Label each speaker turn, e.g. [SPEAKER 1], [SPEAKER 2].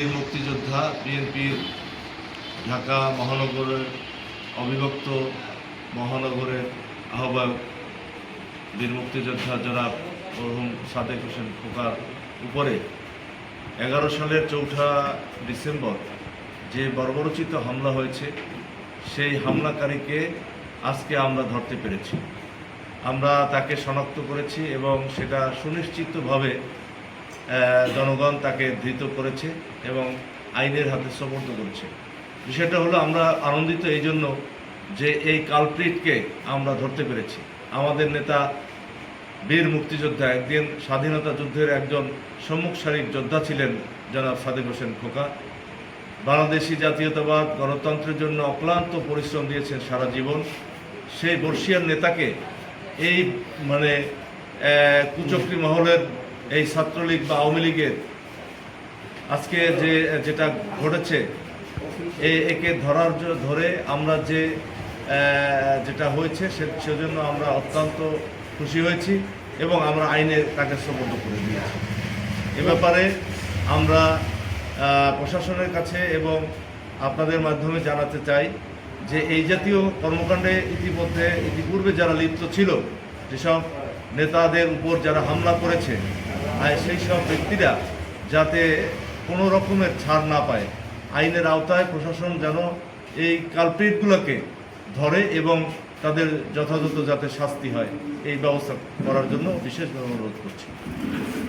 [SPEAKER 1] বীর মুক্তিযোদ্ধা বিএনপির ঢাকা মহানগরের অবিভক্ত মহানগরের আহ্বায়ক বীর মুক্তিযোদ্ধা জনাব মরহুম সাদেক হোসেন খোকার উপরে এগারো সালের চৌঠা ডিসেম্বর যে বর্বরচিত হামলা হয়েছে, সেই হামলাকারীকে আজকে আমরা ধরতে পেরেছি। আমরা তাকে শনাক্ত করেছি এবং সেটা সুনিশ্চিতভাবে জনগণ তাকে ধৃত করেছে এবং আইনের হাতে সমর্থ করেছে। বিষয়টা হলো আমরা আনন্দিত এই জন্য যে এই কালপ্রিটকে আমরা ধরতে পেরেছি। আমাদের নেতা বীর মুক্তিযোদ্ধা, একদিন স্বাধীনতা যুদ্ধের একজন সম্মুখ সারির যোদ্ধা ছিলেন জনাব সাদিক হোসেন খোকা। বাংলাদেশি জাতীয়তাবাদ, গণতন্ত্রের জন্য অক্লান্ত পরিশ্রম দিয়েছেন সারা জীবন। সেই বর্ষিয়ার নেতাকে এই মানে কুচক্রী মহলের এই ছাত্রলীগ বা আওয়ামী লীগের আজকে যে, যেটা ঘটেছে একে ধরার ধরে আমরা যে যেটা হয়েছে সে- সেজন্য আমরা অত্যন্ত খুশি হয়েছি এবং আমরা আইনে তাকে সমর্থ করে দিয়েছি। এ ব্যাপারে আমরা প্রশাসনের কাছে এবং আপনাদের মাধ্যমে জানাতে চাই যে এই জাতীয় কর্মকাণ্ডে ইতিমধ্যে, ইতিপূর্বে যারা লিপ্ত ছিল, যেসব নেতাদের উপর যারা হামলা করেছে সেই সব ব্যক্তিরা যাতে কোনো রকমের ছাড় না পায়, আইনের আওতায় প্রশাসন যেন এই কালপ্রিটগুলোকে ধরে এবং তাদের যথাযথ যাতে শাস্তি হয়, এই ব্যবস্থা করার জন্য বিশেষভাবে অনুরোধ করছি।